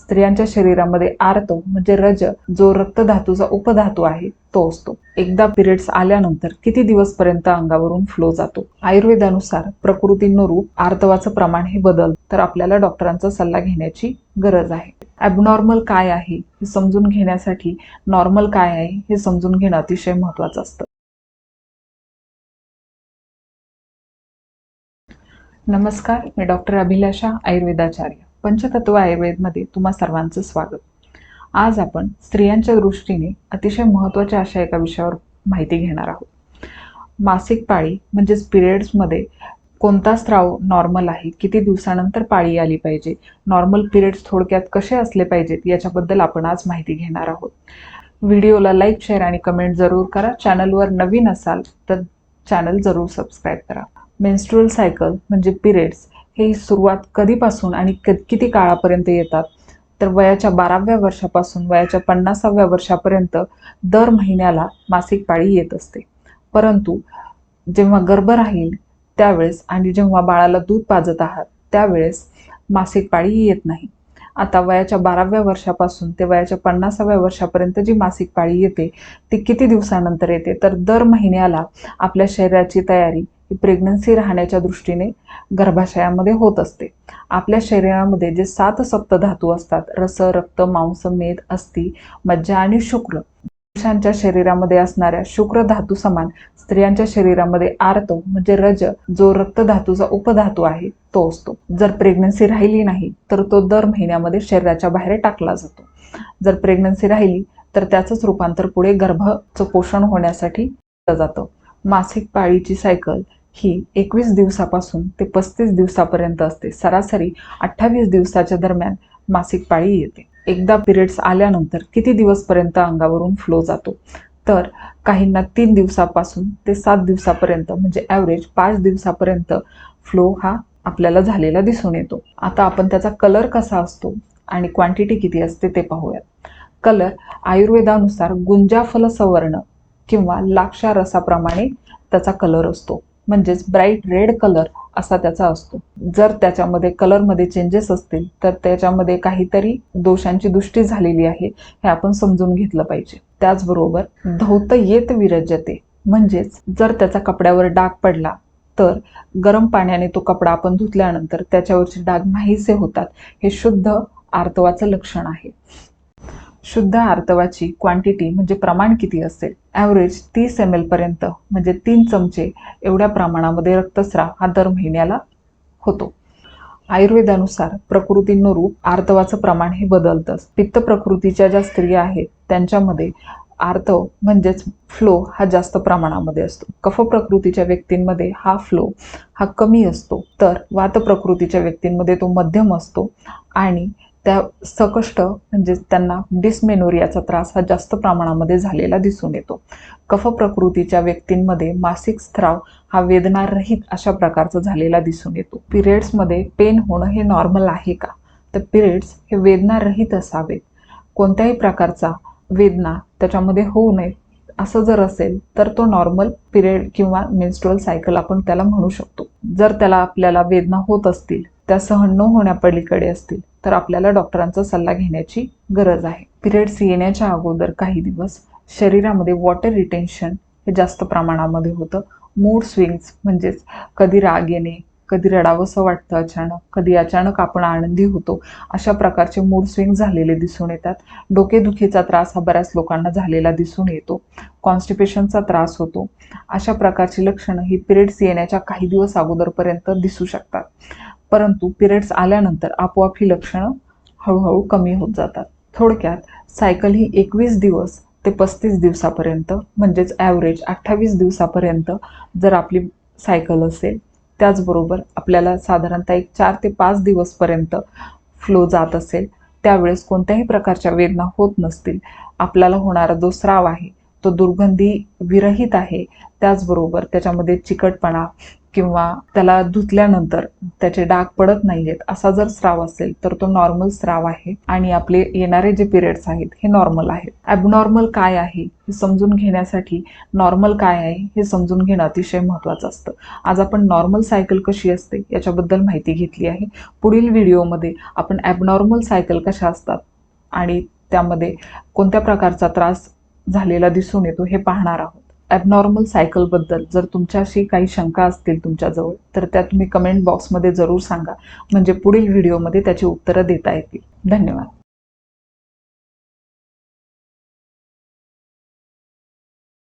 स्त्रियांच्या शरीरामध्ये आर्त म्हणजे रज जो रक्तधातूचा उपधातू आहे तो असतो. एकदा पिरियड्स आल्यानंतर किती दिवस पर्यंत अंगावरून फ्लो जातो? आयुर्वेदानुसार प्रकृतीनुरूप आर्तवाचं प्रमाण हे बदल. तर आपल्याला डॉक्टरांचा सल्ला घेण्याची गरज आहे. ॲबनॉर्मल काय आहे हे समजून घेण्यासाठी नॉर्मल काय आहे हे समजून घेणं अतिशय महत्वाचं असतं. नमस्कार मी डॉक्टर अभिलाषा आयुर्वेदाचार्य. पंचतत्व आयुर्वेदमध्ये तुम्हा सर्वांचं स्वागत. आज आपण स्त्रियांच्या दृष्टीने अतिशय महत्त्वाच्या अशा एका विषयावर माहिती घेणार आहोत. मासिक पाळी म्हणजेच पिरियड्समध्ये कोणता स्त्राव नॉर्मल आहे किती दिवसानंतर पाळी आली पाहिजे नॉर्मल पिरियड्स थोडक्यात कसे असले पाहिजेत याच्याबद्दल आपण आज माहिती घेणार आहोत. व्हिडिओला लाईक शेअर आणि कमेंट जरूर करा. चॅनलवर नवीन असाल तर चॅनल जरूर सबस्क्राईब करा. मेन्स्ट्रुअल सायकल म्हणजे पिरियड्स हे सुरुवात कधीपासून आणि क किती काळापर्यंत येतात? तर वयाच्या बाराव्या वर्षापासून वयाच्या पन्नासाव्या वर्षापर्यंत दर महिन्याला मासिक पाळी येत असते. परंतु जेव्हा गर्भ राहील त्यावेळेस आणि जेव्हा बाळाला दूध पाजत आहात त्यावेळेस मासिक पाळी येत नाही. आता वयाच्या बाराव्या वर्षापासून ते वयाच्या पन्नासाव्या वर्षापर्यंत जी मासिक पाळी येते ती किती दिवसानंतर येते? तर दर महिन्याला आपल्या शरीराची तयारी ही प्रेग्नन्सी राहण्याच्या दृष्टीने गर्भाशयामध्ये होत असते. आपल्या शरीरामध्ये जे सात सप्तधातू असतात रस रक्त मांस मेद अस्थि मज्जा आणि शुक्र पुरुषांच्या शरीरामध्ये असणाऱ्या शुक्र धातू समान स्त्रियांच्या शरीरामध्ये आर्त म्हणजे रज जो रक्त धातूचा उपधातू आहे तो असतो. जर प्रेग्नन्सी राहिली नाही तर तो दर महिन्यामध्ये शरीराच्या बाहेर टाकला जातो. जर प्रेग्नन्सी राहिली तर त्याचंच रूपांतर पुढे गर्भाचं पोषण होण्यासाठी जातं. मासिक पाळीची सायकल ही एकवीस दिवसापासून ते पस्तीस दिवसापर्यंत असते. सरासरी अठ्ठावीस दिवसाच्या दरम्यान मासिक पाळी येते. एकदा पिरियड्स आल्यानंतर किती दिवसपर्यंत अंगावरून फ्लो जातो? तर काहींना तीन दिवसापासून ते सात दिवसापर्यंत म्हणजे ॲव्हरेज पाच दिवसापर्यंत फ्लो हा आपल्याला झालेला दिसून येतो. आता आपण त्याचा कलर कसा असतो आणि क्वांटिटी किती असते ते पाहूयात. कलर आयुर्वेदानुसार गुंजाफल सवर्ण किंवा लाक्षा रसाप्रमाणे त्याचा कलर असतो. म्हणजेच ब्राईट रेड कलर असा त्याचा असतो. जर त्याच्यामध्ये कलरमध्ये चेंजेस असतील तर त्याच्यामध्ये काहीतरी दोषांची दृष्टी झालेली आहे हे आपण समजून घेतलं पाहिजे. त्याचबरोबर धौत येत विरजते. म्हणजेच जर त्याचा कपड्यावर डाग पडला तर गरम पाण्याने तो कपडा आपण धुतल्यानंतर त्याच्यावरचे डाग नाहीसे होतात. हे शुद्ध आर्तवाचं लक्षण आहे. शुद्ध आर्तवाची क्वांटिटी म्हणजे प्रमाण किती असेल? ॲव्हरेज तीस एम एलपर्यंत म्हणजे तीन चमचे एवढ्या प्रमाणामध्ये रक्तस्राव हा दर महिन्याला होतो. आयुर्वेदानुसार प्रकृतीनुरूप आर्तवाचं प्रमाण हे बदलतं पित्त प्रकृतीच्या ज्या स्त्रिया आहेत त्यांच्यामध्ये आर्तव म्हणजेच फ्लो हा जास्त प्रमाणामध्ये असतो. कफ प्रकृतीच्या व्यक्तींमध्ये हा फ्लो हा कमी असतो. तर वात प्रकृतीच्या व्यक्तींमध्ये तो मध्यम असतो आणि त्या सकष्ट म्हणजे त्यांना डिस्मेनोरियाचा त्रास हा जास्त प्रमाणामध्ये झालेला दिसून येतो. कफ प्रकृतीच्या व्यक्तींमध्ये मासिक स्त्राव हा वेदनारहित अशा प्रकारचा झालेला दिसून येतो. पिरियड्समध्ये पेन होणं हे नॉर्मल आहे का? तर पिरियड्स हे वेदनारहित असावेत. कोणत्याही प्रकारचा वेदना त्याच्यामध्ये होऊ नये असं जर असेल तर तो नॉर्मल पिरियड किंवा मेन्स्ट्रुअल सायकल आपण त्याला म्हणू शकतो. जर त्याला आपल्याला वेदना होत असतील त्या सहन न होण्यापलीकडे असतील तर आपल्याला डॉक्टरांचा सल्ला घेण्याची गरज आहे. पिरियड्स येण्याच्या अगोदर काही दिवस शरीरामध्ये वॉटर रिटेन्शन हे जास्त प्रमाणामध्ये होतं. मूड स्विंग्स म्हणजेच कधी राग येणे कधी रडावंसं वाटतं अचानक कधी अचानक आपण आनंदी होतो अशा प्रकारचे मूड स्विंग झालेले दिसून येतात. डोकेदुखीचा त्रास हा बऱ्याच लोकांना झालेला दिसून येतो. कॉन्स्टिपेशनचा त्रास होतो. अशा प्रकारची लक्षणं ही पिरियड्स येण्याच्या काही दिवस अगोदरपर्यंत दिसू शकतात. परंतु पिरियड्स आल्यानंतर आपोआप ही लक्षणं हळूहळू कमी होत जातात. थोडक्यात सायकल ही एकवीस दिवस ते पस्तीस दिवसापर्यंत म्हणजेच ॲव्हरेज अठ्ठावीस दिवसापर्यंत जर आपली सायकल असेल त्याचबरोबर आपल्याला साधारणतः एक चार ते पाच दिवसपर्यंत फ्लो जात असेल त्यावेळेस कोणत्याही प्रकारच्या वेदना होत नसतील. आपल्याला होणारा जो स्राव आहे तो दुर्गंधी विरहित आहे. त्याचबरोबर त्याच्यामध्ये चिकटपणा किंवा त्याला धुतल्यानंतर त्याचे डाग पडत नाहीयेत असा जर स्राव असेल तर तो नॉर्मल स्राव आहे. आणि आपले येणारे जे पिरियड्स आहेत हे नॉर्मल आहेत. ॲबनॉर्मल काय आहे हे समजून घेण्यासाठी नॉर्मल काय आहे हे समजून घेणं अतिशय महत्त्वाचं असतं. आज आपण नॉर्मल सायकल कशी असते याच्याबद्दल माहिती घेतली आहे. पुढील व्हिडिओमध्ये आपण ॲबनॉर्मल सायकल कशा असतात आणि त्यामध्ये कोणत्या प्रकारचा त्रास झालेला दिसून येतो हे पाहणार आहोत. ॲबनॉर्मल सायकलबद्दल जर तुमच्याशी काही शंका असतील तुमच्याजवळ तर त्या तुम्ही कमेंट बॉक्समध्ये जरूर सांगा. म्हणजे पुढील व्हिडिओमध्ये त्याची उत्तरं देता येतील. धन्यवाद.